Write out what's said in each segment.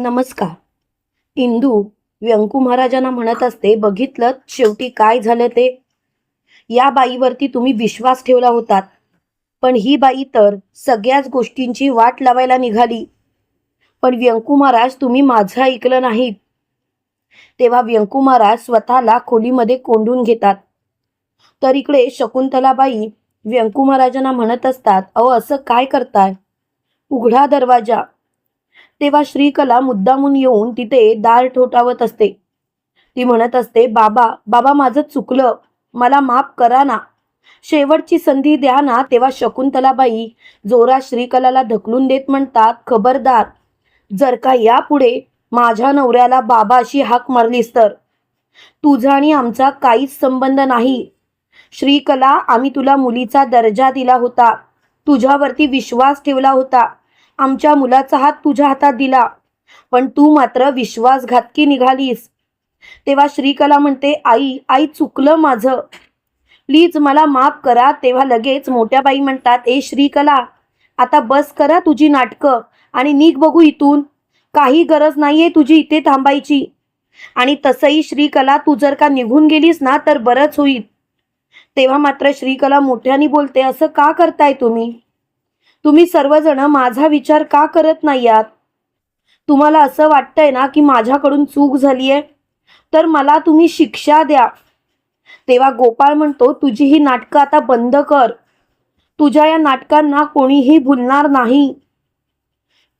नमस्कार. इंदू व्यंकू महाराजांना म्हणत असते बघितलं शेवटी काय झालं ते? या बाईवरती तुम्ही विश्वास ठेवला होतात. पण ही बाई तर सगळ्याच गोष्टींची वाट लावायला निघाली. पण व्यंकू महाराज तुम्ही माझं ऐकलं नाहीत. तेव्हा व्यंकू महाराज स्वतःला खोलीमध्ये कोंडून घेतात. तर इकडे शकुंतलाबाई व्यंकू महाराजांना म्हणत असतात अहो असं काय करताय? उघडा दरवाजा. तेव्हा श्रीकला मुद्दामून येऊन तिथे दार ठोठावत असते. ती म्हणत असते बाबा बाबा माझं चुकलं. मला माफ करा ना. शेवटची संधी द्या ना. तेव्हा शकुंतलाबाई जोरा श्रीकलाला ढकलून देत म्हणतात खबरदार जर का यापुढे माझ्या नवऱ्याला बाबा अशी हाक मारलीस तर? तुझा आणि आमचा काहीच संबंध नाही. श्रीकला आम्ही तुला मुलीचा दर्जा दिला होता. तुझ्यावरती विश्वास ठेवला होता. आमच्या मुलाचा हात तुझ्या हातात दिला. पण तू मात्र विश्वासघातकी निघालीस. तेव्हा श्रीकला म्हणते आई आई चुकलं माझं. प्लीज मला माफ करा. तेव्हा लगेच मोठ्या बाई म्हणतात ए श्रीकला आता बस करा तुझी नाटकं आणि निघ बघू इथून. काही गरज नाहीये तुझी इथे थांबायची. आणि तसंही श्रीकला तू जर का निघून गेलीस ना तर बरंच होईल. तेव्हा मात्र श्रीकला मोठ्याने बोलते असं का करताय तुम्ही? तुम्ही सर्वजण माझा विचार का करत नाही आहात तुम्हाला असं वाटतंय ना की माझ्याकडून चूक झाली आहे तर मला तुम्ही शिक्षा द्या. तेव्हा गोपाळ म्हणतो तुझी ही नाटकं आता बंद कर. तुझ्या या नाटकांना कोणीही भुलणार नाही.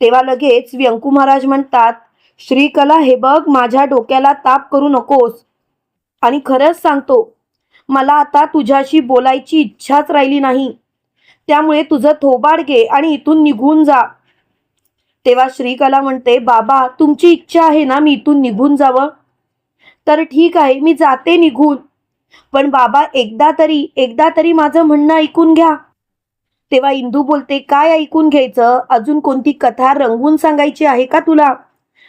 तेव्हा लगेच व्यंकू महाराज म्हणतात श्रीकला हे बघ माझ्या डोक्याला ताप करू नकोस. आणि खरंच सांगतो मला आता तुझ्याशी बोलायची इच्छाच राहिली नाही. त्यामुळे तुझं थोबाड घे आणि इथून निघून जा. तेव्हा श्रीकला म्हणते बाबा तुमची इच्छा आहे ना मी इथून निघून जावं? तर ठीक आहे मी जाते निघून. पण बाबा एकदा तरी एकदा तरी माझं म्हणणं ऐकून घ्या. तेव्हा इंदू बोलते काय ऐकून घ्यायचं? अजून कोणती कथा रंगवून सांगायची आहे का तुला?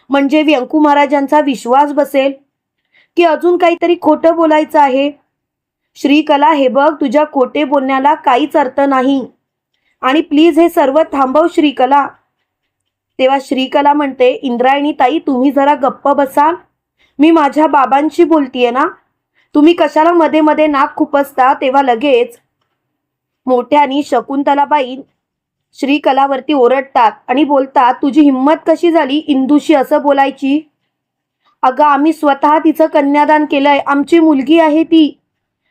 म्हणजे व्यंकू महाराजांचा विश्वास बसेल? की अजून काहीतरी खोटं बोलायचं आहे? श्रीकला हे बघ तुझ्या खोटे बोलण्याला काहीच अर्थ नाही. आणि प्लीज हे सर्व थांबव श्रीकला. तेव्हा श्रीकला म्हणते इंद्रायणी ताई तुम्ही जरा गप्प बसाल. मी माझ्या बाबांशी बोलतीये ना. तुम्ही कशाला मध्ये मध्ये नाक खुपसता? तेव्हा लगेच मोठ्यानी शकुंतलाबाई श्रीकलावरती ओरडतात आणि बोलतात तुझी हिंमत कशी झाली इंदूशी असं बोलायची? अगं आम्ही स्वतः तिचं कन्यादान केलंय. आमची मुलगी आहे ती.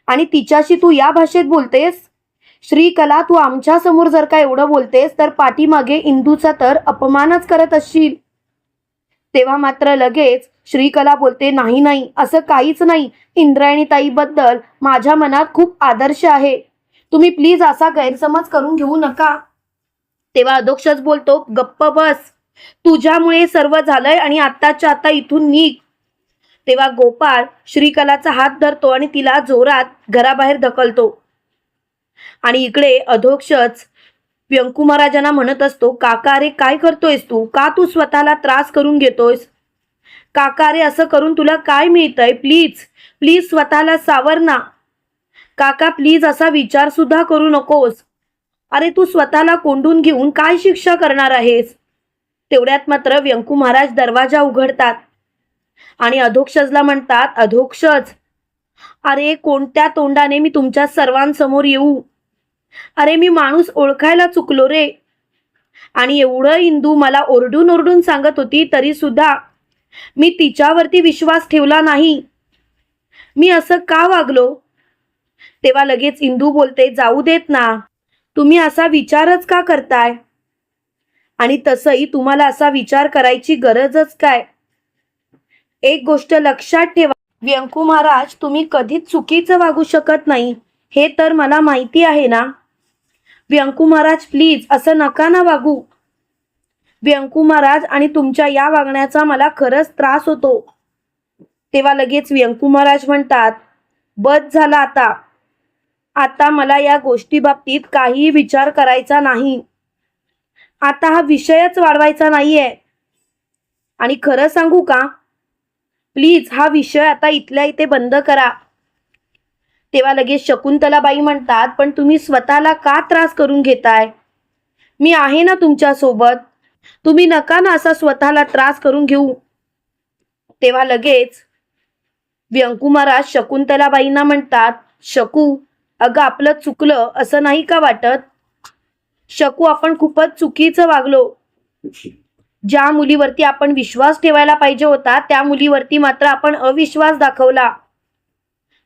आणि तिच्याशी तू या भाषेत बोलतेस? श्रीकला तू आमच्यासमोर जर का एवढं बोलतेस तर पाठीमागे इंदूचा तर अपमानच करत असशील. तेव्हा मात्र लगेच श्रीकला बोलते नाही नाही असं काहीच नाही. इंद्रायणी ताईबद्दल माझ्या मनात खूप आदर्श आहे. तुम्ही प्लीज असा गैरसमज करून घेऊ नका. तेव्हा अधोक्षच बोलतो गप्प बस. तुझ्यामुळे सर्व झालंय आणि आत्ताच्या आता इथून निघ. तेव्हा गोपाळ श्रीकलाचा हात धरतो आणि तिला जोरात घराबाहेर ढकलतो. आणि इकडे अधोक्षच व्यंकू महाराजांना म्हणत असतो काका अरे काय करतोयस तू? का तू स्वतःला त्रास करून घेतोयस? काका अरे असं करून तुला काय मिळतंय? प्लीज प्लीज स्वतःला सावर ना. काका प्लीज असा विचार सुद्धा करू नकोस. अरे तू स्वतःला कोंडून घेऊन काय शिक्षा करणार आहेस? तेवढ्यात मात्र व्यंकू महाराज दरवाजा उघडतात. आणि अधोक्षजला म्हणतात अधोक्षज. अरे कोणत्या तोंडाने मी तुमच्या सर्वांसमोर येऊ? अरे मी माणूस ओळखायला चुकलो रे. आणि एवढं इंदू मला ओरडून ओरडून सांगत होती तरी सुद्धा मी तिच्यावरती विश्वास ठेवला नाही. मी असं का वागलो? तेव्हा लगेच इंदू बोलते जाऊ देत ना. तुम्ही असा विचारच का करताय? आणि तसंही तुम्हाला असा विचार करायची गरजच काय? एक गोष्ट लक्षात ठेवा. व्यंकू महाराज तुम्ही कधीच चुकीचं वागू शकत नाही. हे तर मला माहिती आहे ना? व्यंकू महाराज प्लीज असं नका ना वागू. व्यंकू महाराज आणि तुमच्या या वागण्याचा मला खरंच त्रास होतो. तेव्हा लगेच व्यंकू महाराज म्हणतात बस झाला आता. आता मला या गोष्टी बाबतीत काहीही विचार करायचा नाही. आता हा विषयच वाढवायचा नाहीये. आणि खरं सांगू का? प्लीज हा विषय आता इथल्या इथे बंद करा. तेव्हा लगेच शकुंतलाबाई म्हणतात पण तुम्ही स्वतःला का त्रास करून घेताय? मी आहे ना तुमच्यासोबत तुम्ही नका ना असा स्वतःला त्रास करून घेऊ. तेव्हा लगेच व्यंकू महाराज शकुंतलाबाईंना म्हणतात शकू अगं आपलं चुकलं असं नाही का वाटत? शकू आपण खूपच चुकीचं वागलो. ज्या मुलीवरती आपण विश्वास ठेवायला पाहिजे होता त्या मुलीवरती मात्र आपण अविश्वास दाखवला.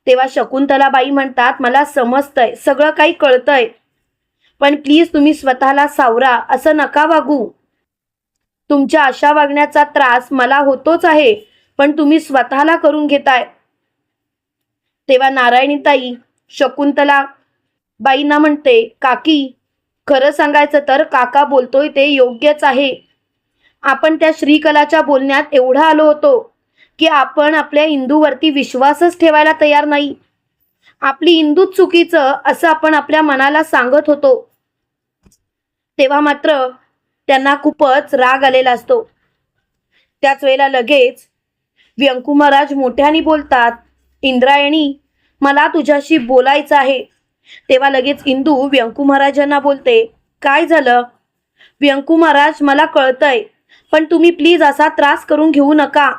तेव्हा शकुंतलाबाई म्हणतात मला समजतंय सगळं काही कळतंय पण प्लीज तुम्ही स्वतःला सावरा असं नका वागू. तुमच्या अशा वागण्याचा त्रास मला होतोच आहे पण तुम्ही स्वतःला करून घेताय. तेव्हा नारायणीताई शकुंतला बाईंना म्हणते काकी खरं सांगायचं तर काका बोलतोय ते योग्यच आहे. आपण त्या श्रीकलाच्या बोलण्यात एवढा आलो होतो की आपण आपल्या इंदूवरती विश्वासच ठेवायला तयार नाही. आपली इंदूच चुकीचं असं आपण आपल्या मनाला सांगत होतो. तेव्हा मात्र त्यांना खूपच राग आलेला असतो. त्याच वेळेला लगेच व्यंकू महाराज मोठ्याने बोलतात इंद्रायणी मला तुझ्याशी बोलायचं आहे. तेव्हा लगेच इंदू व्यंकू महाराजांना बोलते काय झालं? व्यंकू महाराज मला कळतंय पण तुम्ही प्लीज असा त्रास करून घेऊ नका.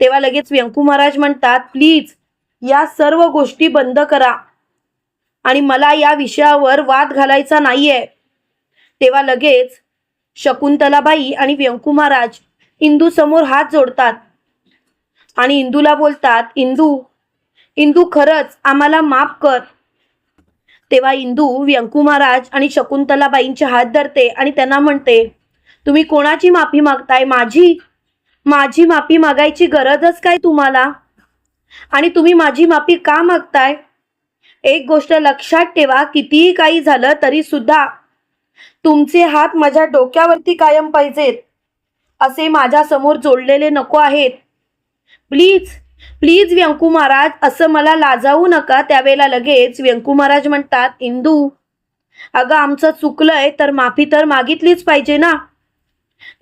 तेव्हा लगेच व्यंकू महाराज म्हणतात प्लीज या सर्व गोष्टी बंद करा. आणि मला या विषयावर वाद घालायचा नाहीये. तेव्हा लगेच शकुंतलाबाई आणि व्यंकू महाराज इंदू समोर हात जोडतात. आणि इंदूला बोलतात इंदू इंदू खरंच आम्हाला माफ कर. तेव्हा इंदू व्यंकू महाराज आणि शकुंतलाबाईंचे हात धरते आणि त्यांना म्हणते तुम्ही कोणाची माफी मागताय? माझी माझी माफी मागायची गरजच काय तुम्हाला? आणि तुम्ही माझी माफी का मागताय? एक गोष्ट लक्षात ठेवा कितीही काही झालं तरी सुद्धा तुमचे हात माझ्या डोक्यावरती कायम पाहिजेत. असे माझ्यासमोर जोडलेले नको आहेत. प्लीज प्लीज व्यंकू महाराज असं मला लाजावू नका. त्यावेळेला लगेच व्यंकू महाराज म्हणतात इंदू अगं आमचं चुकलंय तर माफी तर मागितलीच पाहिजे ना?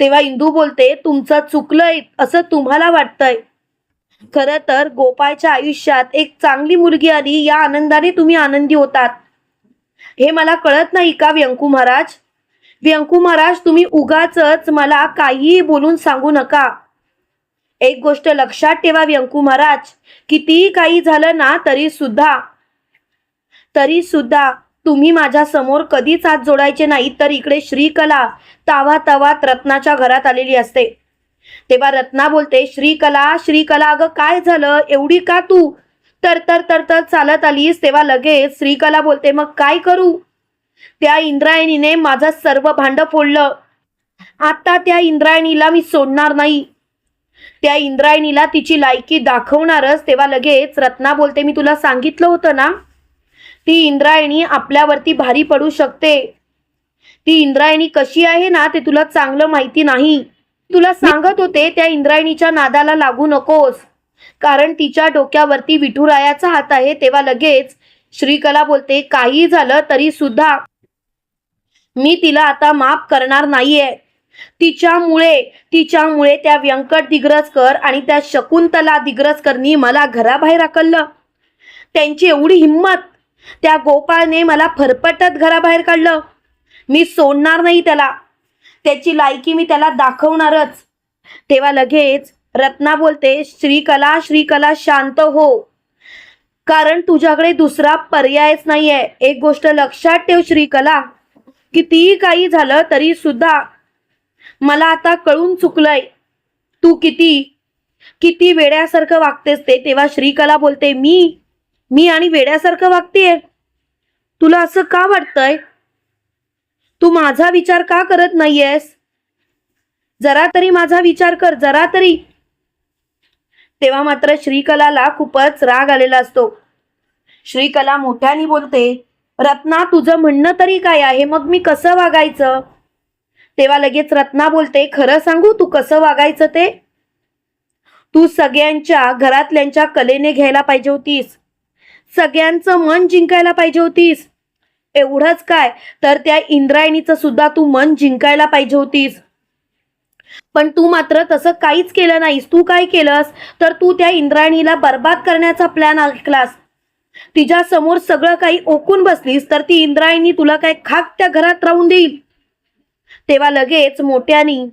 तेव्हा इंदू बोलते तुमचं चुकलंय असं तुम्हाला वाटतंय. खरं तर गोपाळच्या आयुष्यात एक चांगली मुलगी आली या आनंदाने तुम्ही आनंदी होतात. हे मला कळत नाही का व्यंकू महाराज? व्यंकू महाराज तुम्ही उगाच मला काहीही बोलून सांगू नका. एक गोष्ट लक्षात ठेवा व्यंकू महाराज कितीही काही झालं ना तरी सुद्धा तरी सुद्धा तुम्ही माझ्यासमोर कधीच हात जोडायचे नाही तर इकडे श्रीकला तावा तवात रत्नाच्या घरात आलेली असते. तेव्हा रत्ना बोलते श्रीकला श्रीकला अगं काय झालं? एवढी का तू तर तर तर तर चालत आलीस? तेव्हा लगेच श्रीकला बोलते मग काय करू? त्या इंद्रायणीने माझं सर्व भांड फोडलं. आता त्या इंद्रायणीला मी सोडणार नाही. त्या इंद्रायणीला तिची लायकी दाखवणारच. तेव्हा लगेच रत्ना बोलते मी तुला सांगितलं होतं ना ती इंद्रायणी आपल्यावरती भारी पडू शकते. ती इंद्रायणी कशी आहे ना ते तुला चांगलं माहिती नाही. तुला सांगत होते त्या इंद्रायणीच्या नादाला लागू नकोस. कारण तिच्या डोक्यावरती विठुरायाचा हात आहे तेव्हा लगेच श्रीकला बोलते काही झालं तरी सुद्धा मी तिला आता माफ करणार नाहीये. तिच्यामुळे तिच्यामुळे त्या व्यंकट दिग्रजकर आणि त्या शकुंतला दिग्रजकरनी मला घराबाहेर हाकललं त्यांची एवढी हिंमत त्या गोपाळने मला फरफटत घराबाहेर काढलं. मी सोडणार नाही त्याला. त्याची लायकी मी त्याला दाखवणारच. तेव्हा लगेच रत्ना बोलते श्रीकला श्रीकला शांत हो. कारण तुझ्याकडे दुसरा पर्यायच नाहीये. एक गोष्ट लक्षात ठेव श्रीकला. कितीही काही झालं तरी सुद्धा मला आता कळून चुकलंय. तू किती किती वेड्यासारखं वागतेस ते. तेव्हा श्रीकला बोलते मी मी आणि वेड्यासारखं वागतेय. तुला असं का वाटतंय? तू माझा विचार का करत नाहीयेस? जरा तरी माझा विचार कर जरा तरी. तेव्हा मात्र श्रीकलाला खूपच राग आलेला असतो. श्रीकला मोठ्याने बोलते रत्ना तुझं म्हणणं तरी काय आहे? मग मी कसं वागायचं? तेव्हा लगेच रत्ना बोलते खरं सांगू तू कसं वागायचं ते? तू सगळ्यांच्या घरातल्यांच्या कलेने घ्यायला पाहिजे होतीस. सगळ्यांचं मन जिंकायला पाहिजे होतीस. एवढंच काय? तर त्या इंद्रायणीचं सुद्धा तू मन जिंकायला पाहिजे होतीस. पण तू मात्र तसं काहीच केलं नाहीस. तू काय केलंस? तर तू त्या इंद्रायणीला बर्बाद करण्याचा प्लॅन ऐकलास. तिच्या समोर सगळं काही ओकून बसलीस तर ती इंद्रायणी तुला काय खाक त्या घरात राहून देईल? तेव्हा लगेच मोठ्यानी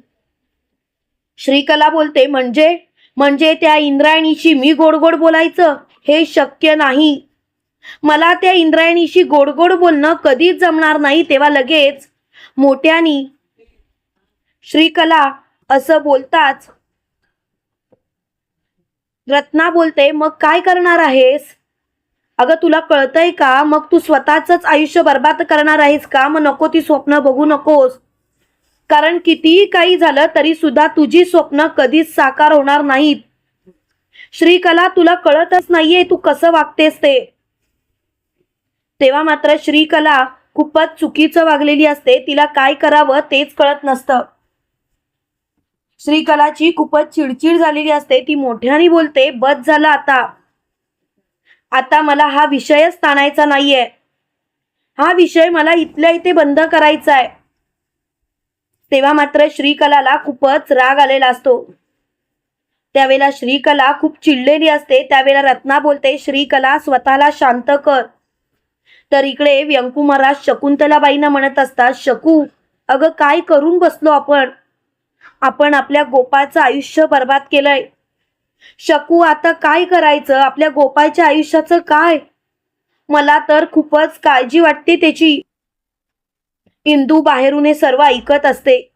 श्रीकला बोलते म्हणजे? म्हणजे त्या इंद्रायणीशी मी गोड गोड बोलायचं? हे शक्य नाही. मला त्या इंद्रायणीशी गोड गोड बोलणं कधीच जमणार नाही तेव्हा लगेच मोठ्यानी श्रीकला असं बोलताच रत्ना बोलते मग काय करणार आहेस? अगं तुला कळतंय का? मग तू स्वतःच आयुष्य बर्बाद करणार आहेस का? मग नको ती स्वप्न बघू नकोस. कारण कितीही काही झालं तरी सुद्धा तुझी स्वप्न कधीच साकार होणार नाहीत. श्रीकला तुला कळतच नाहीये तू कसं वागतेस ते. तेव्हा मात्र श्रीकला खूपच चुकीचं वागलेली असते. तिला काय करावं तेच कळत नसतं. श्रीकलाची खूपच चिडचिड झालेली असते. ती मोठ्याने बोलते बस झाला आता. आता मला हा विषयच ताणायचा नाहीये. हा विषय मला इथल्या इथे बंद करायचा आहे तेव्हा मात्र श्रीकलाला खूपच राग आलेला असतो. त्यावेळेला श्रीकला खूप चिडलेली असते. त्यावेळेला रत्ना बोलते श्रीकला स्वतःला शांत कर. तर इकडे व्यंकू महाराज शकुंतलाबाईंना म्हणत असतात शकू अगं काय करून बसलो आपण? आपण आपल्या गोपाळचं आयुष्य बर्बाद केलंय. शकू आता काय करायचं? आपल्या गोपाळच्या आयुष्याचं काय? मला तर खूपच काळजी वाटते त्याची. इंदू बाहेरून हे सर्व ऐकत असते.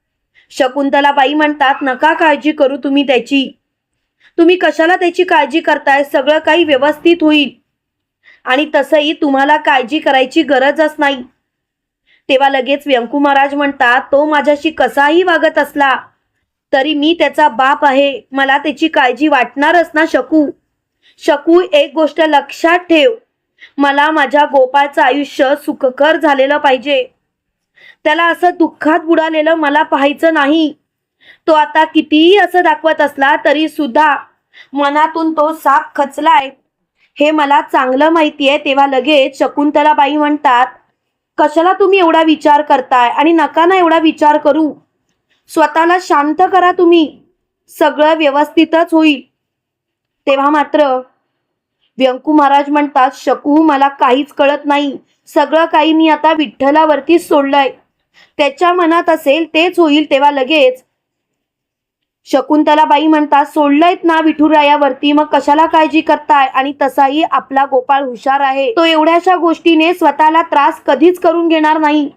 शकुंतलाबाई म्हणतात नका काळजी करू तुम्ही त्याची. तुम्ही कशाला त्याची काळजी करताय? सगळं काही व्यवस्थित होईल. आणि तसंही तुम्हाला काळजी करायची गरजच नाही. तेव्हा लगेच व्यंकू महाराज म्हणतात तो माझ्याशी कसाही वागत असला तरी मी त्याचा बाप आहे. मला त्याची काळजी वाटणारच ना शकू. शकू एक गोष्ट लक्षात ठेव. मला माझ्या गोपाळचं आयुष्य सुखकर झालेलं पाहिजे. त्याला असं दुःखात बुडालेलं मला पाहायचं नाही. तो आता कितीही असं दाखवत असला तरी सुद्धा मनातून तो साप खचलाय. हे मला चांगलं माहिती आहे तेव्हा लगेच शकुंतलाबाई म्हणतात कशाला तुम्ही एवढा विचार करताय आणि नका ना एवढा विचार करू. स्वतःला शांत करा तुम्ही. सगळं व्यवस्थितच होईल. तेव्हा मात्र व्यंकू महाराज म्हणतात शकू मला काहीच कळत नाही. सगळं काही मी आता विठ्ठलावरतीच सोडलंय. त्याच्या मनात असेल तेच होईल तेव्हा लगेच शकुंतलाबाई म्हणतात सोडलंयत ना विठुरायावरती मग कशाला काळजी करताय? आणि तसाही आपला गोपाळ हुशार आहे. तो एवढ्याशा गोष्टीने स्वतःला त्रास कधीच करून घेणार नाही.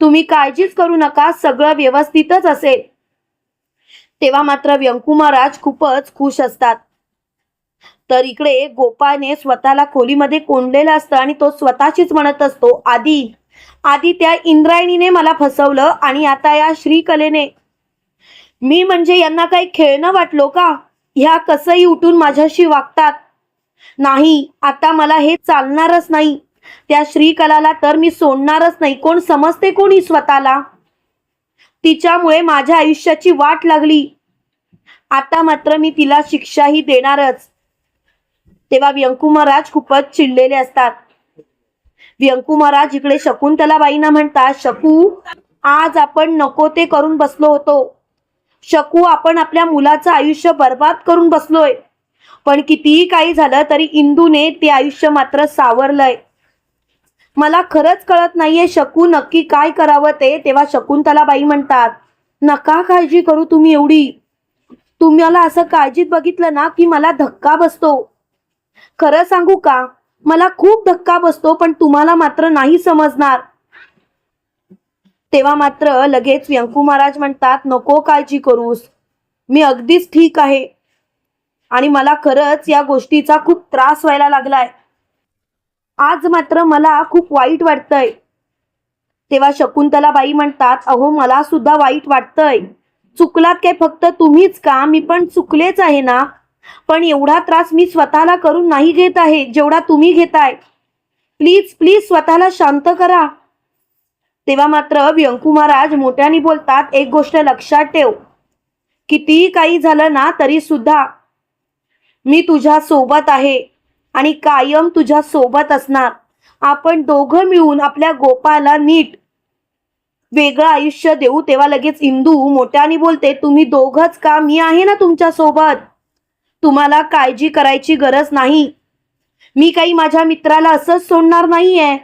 तुम्ही काळजीच करू नका सगळं व्यवस्थितच असेल. तेव्हा मात्र व्यंकू महाराज खूपच खुश असतात. तर इकडे गोपाळने स्वतःला खोलीमध्ये कोंडलेलं असतं आणि तो स्वतःशीच म्हणत असतो आधी आधी त्या इंद्रायणीने मला फसवलं आणि आता या श्रीकलेने मी म्हणजे यांना काही खेळणं वाटलो का? ह्या कसंही उठून माझ्याशी वागतात. नाही आता मला हे चालणारच नाही. त्या श्रीकलाला तर मी सोडणारच नाही. कोण समजते कोणी स्वतःला? तिच्यामुळे माझ्या आयुष्याची वाट लागली. आता मात्र मी तिला शिक्षाही देणारच. तेव्हा व्यंकू महाराज खूपच चिडलेले असतात. व्यंकू महाराज इकडे शकुंतलाबाईंना म्हणतात शकू आज आपण नको ते करून बसलो होतो. शकू आपण आपल्या मुलाचं आयुष्य बर्बाद करून बसलोय. पण कितीही काही झालं तरी इंदूने ते आयुष्य मात्र सावरलंय. मला खरंच कळत नाहीये शकू नक्की काय करावं ते तेव्हा शकुंतलाबाई म्हणतात नका काळजी करू तुम्ही एवढी. तुम्हाला असं काळजीत बघितलं ना की मला धक्का बसतो. खरं सांगू का? मला खूप धक्का बसतो पण तुम्हाला मात्र नाही समजणार. तेव्हा मात्र लगेच व्यंकू महाराज म्हणतात नको काळजी करूस. मी अगदीच ठीक आहे. आणि मला खरंच या गोष्टीचा खूप त्रास व्हायला लागलाय. आज मात्र मला खूप वाईट वाटतंय. तेव्हा शकुंतलाबाई म्हणतात अहो मला सुद्धा वाईट वाटतंय. चुकलात काय फक्त तुम्हीच का? मी पण चुकलेच आहे ना? पण एवढा त्रास मी स्वतःला करून नाही घेत आहे जेवढा तुम्ही घेताय. प्लीज प्लीज स्वतःला शांत करा. तेव्हा मात्र व्यंकू महाराज मोठ्याने बोलतात एक गोष्ट लक्षात ठेव. कितीही काही झालं ना तरी सुद्धा मी तुझ्या सोबत आहे आणि कायम तुझ्या सोबत असणार. आपण दोघं मिळून आपल्या गोपाला नीट वेगळं आयुष्य देऊ. तेव्हा लगेच इंदू मोठ्याने बोलते तुम्ही दोघच का? मी आहे ना तुमच्यासोबत. तुम्हाला काळजी करायची गरज नाही. मी काही माझ्या मित्राला असंच सोडणार नाहीये.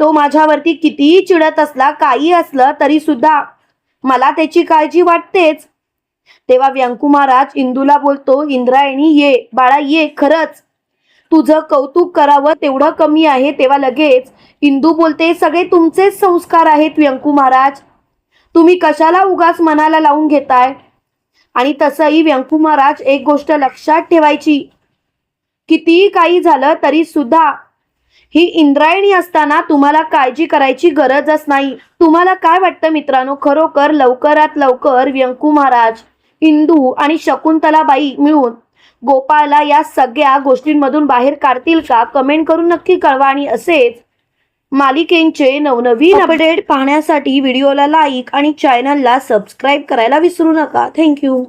तो माझ्यावरती कितीही चिडत असला काही असलं तरी सुद्धा मला त्याची काळजी वाटतेच. तेव्हा व्यंकू महाराज इंदूला बोलतो इंद्रायणी ये बाळा ये खरंच. तुझं कौतुक करावं तेवढं कमी आहे. तेव्हा लगेच इंदू बोलते सगळे तुमचेच संस्कार आहेत व्यंकू महाराज. तुम्ही कशाला उगाच मनाला लावून घेताय? आणि तसंही व्यंकू महाराज एक गोष्ट लक्षात ठेवायची. कितीही काही झालं तरी सुद्धा ही इंद्रायणी असताना तुम्हाला काळजी करायची गरजच नाही. तुम्हाला काय वाटतं मित्रांनो? खरोखर लवकरात लवकर व्यंकू महाराज इंदू आणि शकुंतलाबाई मिळून गोपाळला या सगळ्या गोष्टींमधून बाहेर काढतील का? कमेंट करून नक्की कळवा आणि असेच मालिकेंचे नवनवीन अपडेट पाहण्यासाठी व्हिडिओला लाईक आणि चॅनलला सबस्क्राईब करायला विसरू नका. थँक्यू